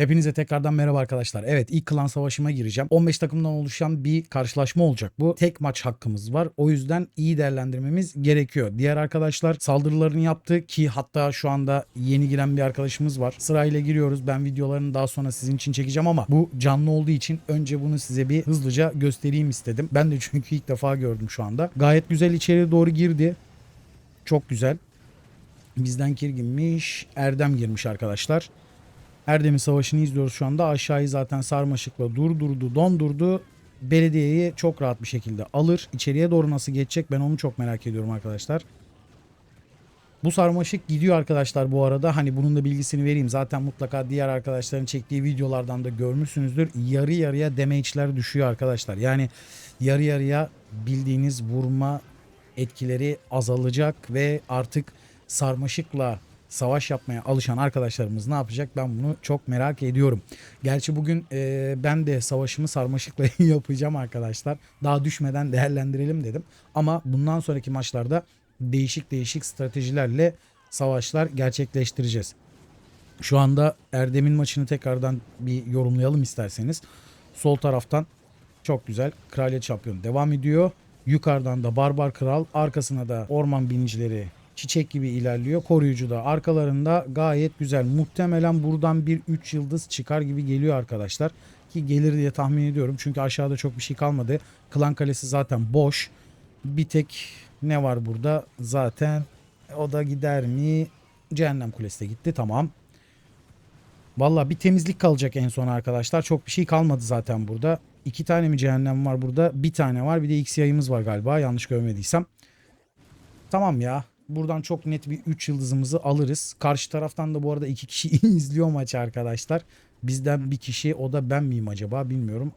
Hepinize tekrardan merhaba arkadaşlar. Evet ilk klan savaşıma gireceğim. 15 takımdan oluşan bir karşılaşma olacak bu. Tek maç hakkımız var. O yüzden iyi değerlendirmemiz gerekiyor. Diğer arkadaşlar saldırılarını yaptı ki hatta şu anda yeni giren bir arkadaşımız var. Sırayla giriyoruz. Ben videolarını daha sonra sizin için çekeceğim ama bu canlı olduğu için önce bunu size bir hızlıca göstereyim istedim. Ben de çünkü ilk defa gördüm şu anda. Gayet güzel içeri doğru girdi. Çok güzel. Bizden kim girmiş? Erdem girmiş arkadaşlar. Erdem'in savaşını izliyoruz şu anda. Aşağıyı zaten sarmaşıkla durdurdu, dondurdu. Belediyeyi çok rahat bir şekilde alır. İçeriye doğru nasıl geçecek ben onu çok merak ediyorum arkadaşlar. Bu sarmaşık gidiyor arkadaşlar bu arada. Hani bunun da bilgisini vereyim. Zaten mutlaka diğer arkadaşların çektiği videolardan da görmüşsünüzdür. Yarı yarıya damage'ler düşüyor arkadaşlar. Yani yarı yarıya bildiğiniz vurma etkileri azalacak ve artık sarmaşıkla savaş yapmaya alışan arkadaşlarımız ne yapacak ben bunu çok merak ediyorum. Gerçi bugün e, ben de savaşımı sarmaşıkla yapacağım arkadaşlar. Daha düşmeden değerlendirelim dedim. Ama bundan sonraki maçlarda değişik değişik stratejilerle savaşlar gerçekleştireceğiz. Şu anda Erdem'in maçını tekrardan bir yorumlayalım isterseniz. Sol taraftan çok güzel Kraliyet Şampiyonu devam ediyor. Yukarıdan da Barbar Kral, arkasına da Orman Binicileri çiçek gibi ilerliyor. Koruyucu da arkalarında gayet güzel. Muhtemelen buradan bir 3 yıldız çıkar gibi geliyor arkadaşlar. Ki gelir diye tahmin ediyorum. Çünkü aşağıda çok bir şey kalmadı. Klan Kalesi zaten boş. Bir tek ne var burada? Zaten o da gider mi? Cehennem Kulesi de gitti. Tamam. Valla bir temizlik kalacak en son arkadaşlar. Çok bir şey kalmadı zaten burada. İki tane mi cehennem var burada? Bir tane var. Bir de X yayımız var galiba. Yanlış görmediysem. Tamam ya. Buradan çok net bir 3 yıldızımızı alırız. Karşı taraftan da bu arada iki kişi izliyor maçı arkadaşlar. Bizden bir kişi o da ben miyim acaba bilmiyorum.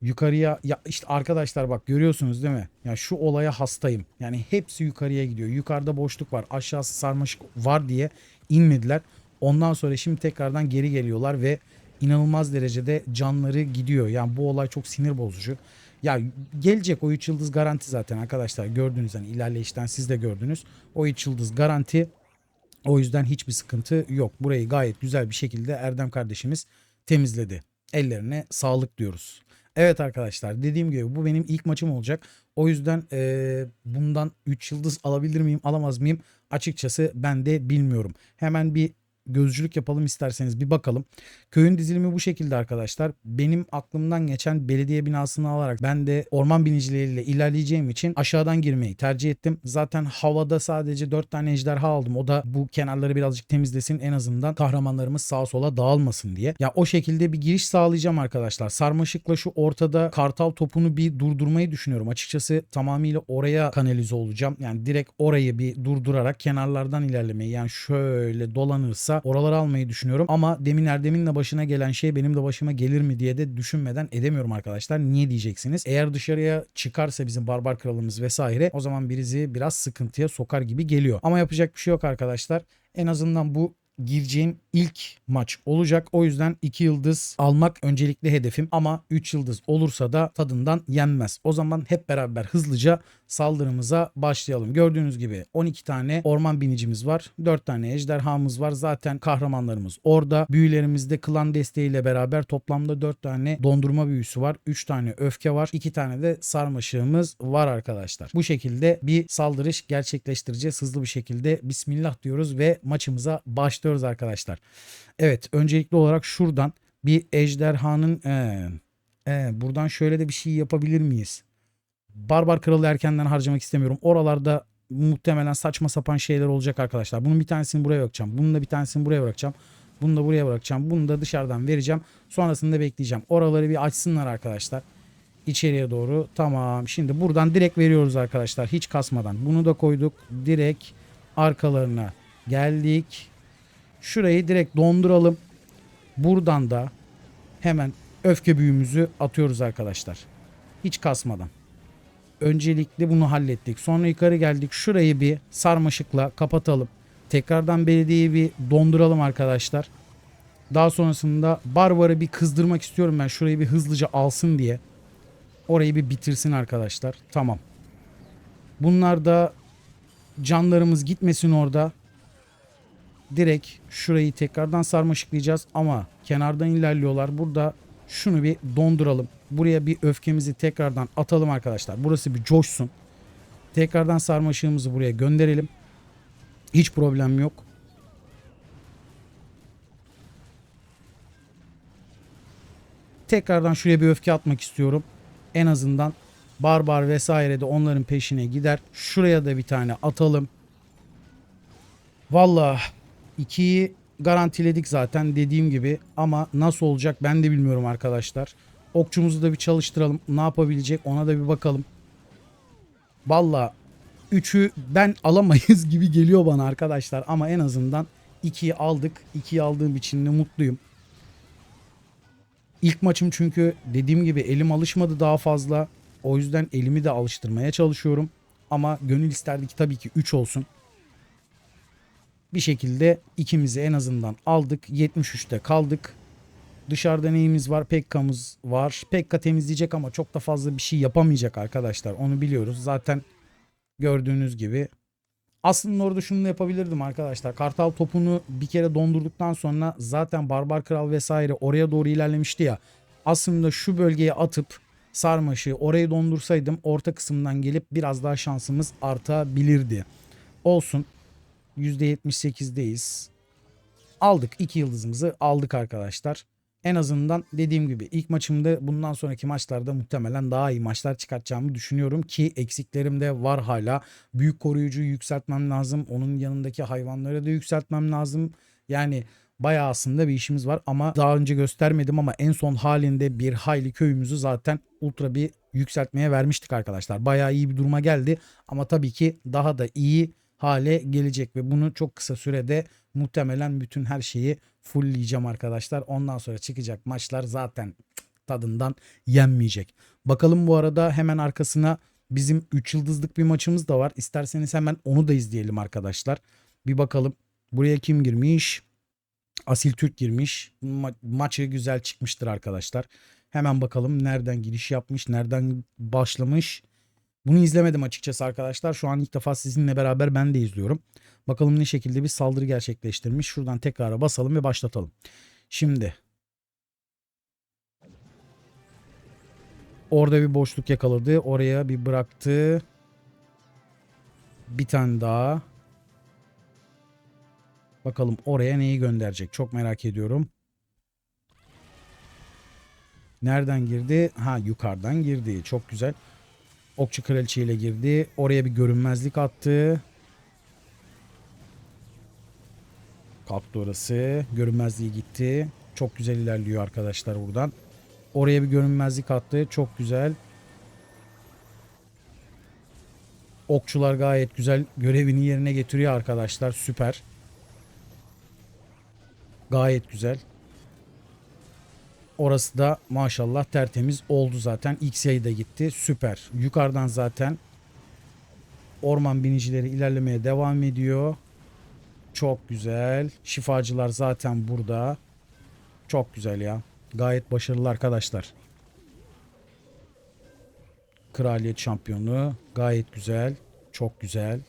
Yukarıya ya işte arkadaşlar bak görüyorsunuz değil mi? Ya şu olaya hastayım. Yani hepsi yukarıya gidiyor. Yukarıda boşluk var. Aşağısı sarmaşık var diye inmediler. Ondan sonra şimdi tekrardan geri geliyorlar ve inanılmaz derecede canları gidiyor. Yani bu olay çok sinir bozucu. Ya gelecek o 3 yıldız garanti zaten arkadaşlar. Gördünüz hani ilerleyişten siz de gördünüz. O 3 yıldız garanti. O yüzden hiçbir sıkıntı yok. Burayı gayet güzel bir şekilde Erdem kardeşimiz temizledi. Ellerine sağlık diyoruz. Evet arkadaşlar dediğim gibi bu benim ilk maçım olacak. O yüzden eee, bundan 3 yıldız alabilir miyim alamaz mıyım açıkçası ben de bilmiyorum. Hemen bir gözcülük yapalım isterseniz bir bakalım. Köyün dizilimi bu şekilde arkadaşlar. Benim aklımdan geçen belediye binasını alarak ben de orman binicileriyle ilerleyeceğim için aşağıdan girmeyi tercih ettim. Zaten havada sadece 4 tane ejderha aldım. O da bu kenarları birazcık temizlesin en azından kahramanlarımız sağa sola dağılmasın diye. Ya o şekilde bir giriş sağlayacağım arkadaşlar. Sarmaşıkla şu ortada kartal topunu bir durdurmayı düşünüyorum. Açıkçası tamamıyla oraya kanalize olacağım. Yani direkt orayı bir durdurarak kenarlardan ilerlemeyi yani şöyle dolanırsa oraları almayı düşünüyorum. Ama demin Erdem'in de başına gelen şey benim de başıma gelir mi diye de düşünmeden edemiyorum arkadaşlar. Niye diyeceksiniz? Eğer dışarıya çıkarsa bizim barbar kralımız vesaire o zaman birizi biraz sıkıntıya sokar gibi geliyor. Ama yapacak bir şey yok arkadaşlar. En azından bu gireceğim ilk maç olacak. O yüzden 2 yıldız almak öncelikli hedefim ama 3 yıldız olursa da tadından yenmez. O zaman hep beraber hızlıca saldırımıza başlayalım. Gördüğünüz gibi 12 tane orman binicimiz var. 4 tane ejderhamız var. Zaten kahramanlarımız orada. Büyülerimizde klan desteğiyle beraber toplamda 4 tane dondurma büyüsü var. 3 tane öfke var. 2 tane de sarmaşığımız var arkadaşlar. Bu şekilde bir saldırış gerçekleştireceğiz. Hızlı bir şekilde bismillah diyoruz ve maçımıza başlıyoruz arkadaşlar. Evet öncelikli olarak şuradan bir ejderhanın ee, ee, buradan şöyle de bir şey yapabilir miyiz? Barbar Kralı erkenden harcamak istemiyorum. Oralarda muhtemelen saçma sapan şeyler olacak arkadaşlar. Bunun bir tanesini buraya bırakacağım. Bunun da bir tanesini buraya bırakacağım. Bunu da buraya bırakacağım. Bunu da dışarıdan vereceğim. Sonrasında bekleyeceğim. Oraları bir açsınlar arkadaşlar. İçeriye doğru. Tamam. Şimdi buradan direkt veriyoruz arkadaşlar. Hiç kasmadan. Bunu da koyduk. Direkt arkalarına geldik. Şurayı direkt donduralım. Buradan da hemen öfke büyümüzü atıyoruz arkadaşlar. Hiç kasmadan. Öncelikle bunu hallettik. Sonra yukarı geldik. Şurayı bir sarmaşıkla kapatalım. Tekrardan belediyeyi bir donduralım arkadaşlar. Daha sonrasında Barbar'ı bir kızdırmak istiyorum ben. Şurayı bir hızlıca alsın diye. Orayı bir bitirsin arkadaşlar. Tamam. Bunlar da canlarımız gitmesin orada direkt şurayı tekrardan sarmaşıklayacağız ama kenardan ilerliyorlar. Burada şunu bir donduralım. Buraya bir öfkemizi tekrardan atalım arkadaşlar. Burası bir coşsun. Tekrardan sarmaşığımızı buraya gönderelim. Hiç problem yok. Tekrardan şuraya bir öfke atmak istiyorum. En azından barbar vesaire de onların peşine gider. Şuraya da bir tane atalım. Vallahi 2'yi garantiledik zaten dediğim gibi ama nasıl olacak ben de bilmiyorum arkadaşlar. Okçumuzu da bir çalıştıralım. Ne yapabilecek ona da bir bakalım. Valla 3'ü ben alamayız gibi geliyor bana arkadaşlar ama en azından 2'yi aldık. 2'yi aldığım için de mutluyum. İlk maçım çünkü dediğim gibi elim alışmadı daha fazla. O yüzden elimi de alıştırmaya çalışıyorum. Ama gönül isterdi ki tabii ki 3 olsun. Bir şekilde ikimizi en azından aldık. 73'te kaldık. Dışarıda neyimiz var? Pekka'mız var. Pekka temizleyecek ama çok da fazla bir şey yapamayacak arkadaşlar. Onu biliyoruz. Zaten gördüğünüz gibi. Aslında orada şunu da yapabilirdim arkadaşlar. Kartal topunu bir kere dondurduktan sonra zaten Barbar Kral vesaire oraya doğru ilerlemişti ya. Aslında şu bölgeye atıp sarmaşı orayı dondursaydım orta kısımdan gelip biraz daha şansımız artabilirdi. Olsun. %78'deyiz. Aldık. iki yıldızımızı aldık arkadaşlar. En azından dediğim gibi ilk maçımda bundan sonraki maçlarda muhtemelen daha iyi maçlar çıkartacağımı düşünüyorum ki eksiklerim de var hala. Büyük koruyucuyu yükseltmem lazım. Onun yanındaki hayvanları da yükseltmem lazım. Yani bayağı aslında bir işimiz var ama daha önce göstermedim ama en son halinde bir hayli köyümüzü zaten ultra bir yükseltmeye vermiştik arkadaşlar. Bayağı iyi bir duruma geldi ama tabii ki daha da iyi hale gelecek ve bunu çok kısa sürede muhtemelen bütün her şeyi fullleyeceğim arkadaşlar. Ondan sonra çıkacak maçlar zaten tadından yenmeyecek. Bakalım bu arada hemen arkasına bizim 3 yıldızlık bir maçımız da var. İsterseniz hemen onu da izleyelim arkadaşlar. Bir bakalım buraya kim girmiş? Asil Türk girmiş. Ma- maçı güzel çıkmıştır arkadaşlar. Hemen bakalım nereden giriş yapmış, nereden başlamış. Bunu izlemedim açıkçası arkadaşlar. Şu an ilk defa sizinle beraber ben de izliyorum. Bakalım ne şekilde bir saldırı gerçekleştirmiş. Şuradan tekrara basalım ve başlatalım. Şimdi. Orada bir boşluk yakaladı. Oraya bir bıraktı. Bir tane daha. Bakalım oraya neyi gönderecek. Çok merak ediyorum. Nereden girdi? Ha yukarıdan girdi. Çok güzel. Okçu kraliçe ile girdi. Oraya bir görünmezlik attı. Kalktı orası. Görünmezliği gitti. Çok güzel ilerliyor arkadaşlar buradan. Oraya bir görünmezlik attı. Çok güzel. Okçular gayet güzel görevini yerine getiriyor arkadaşlar. Süper. Gayet güzel. Orası da maşallah tertemiz oldu zaten. X yayı da gitti. Süper. Yukarıdan zaten orman binicileri ilerlemeye devam ediyor. Çok güzel. Şifacılar zaten burada. Çok güzel ya. Gayet başarılı arkadaşlar. Kraliyet şampiyonu. Gayet güzel. Çok güzel.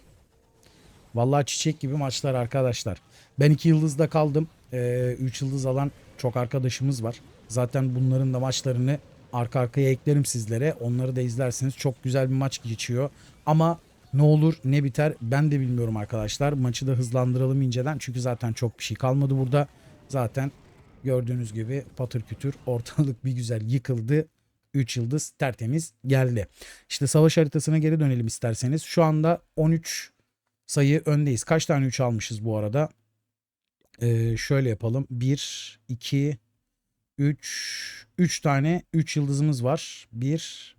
Vallahi çiçek gibi maçlar arkadaşlar. Ben iki yıldızda kaldım. 3 ee, yıldız alan çok arkadaşımız var. Zaten bunların da maçlarını arka arkaya eklerim sizlere. Onları da izlersiniz. Çok güzel bir maç geçiyor. Ama ne olur ne biter ben de bilmiyorum arkadaşlar. Maçı da hızlandıralım inceden. Çünkü zaten çok bir şey kalmadı burada. Zaten gördüğünüz gibi patır kütür ortalık bir güzel yıkıldı. 3 yıldız tertemiz geldi. İşte savaş haritasına geri dönelim isterseniz. Şu anda 13 sayı öndeyiz. Kaç tane 3 almışız bu arada? Ee, şöyle yapalım. 1, 2, 3 3 tane 3 yıldızımız var. 1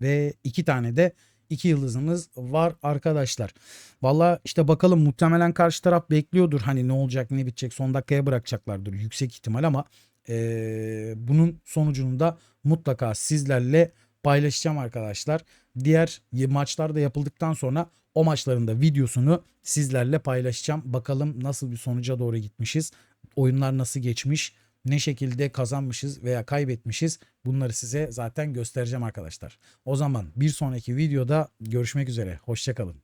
ve 2 tane de 2 yıldızımız var arkadaşlar. Valla işte bakalım muhtemelen karşı taraf bekliyordur. Hani ne olacak ne bitecek son dakikaya bırakacaklardır yüksek ihtimal ama ee, bunun sonucunu da mutlaka sizlerle paylaşacağım arkadaşlar. Diğer maçlar da yapıldıktan sonra o maçların da videosunu sizlerle paylaşacağım. Bakalım nasıl bir sonuca doğru gitmişiz. Oyunlar nasıl geçmiş ne şekilde kazanmışız veya kaybetmişiz bunları size zaten göstereceğim arkadaşlar. O zaman bir sonraki videoda görüşmek üzere. Hoşçakalın.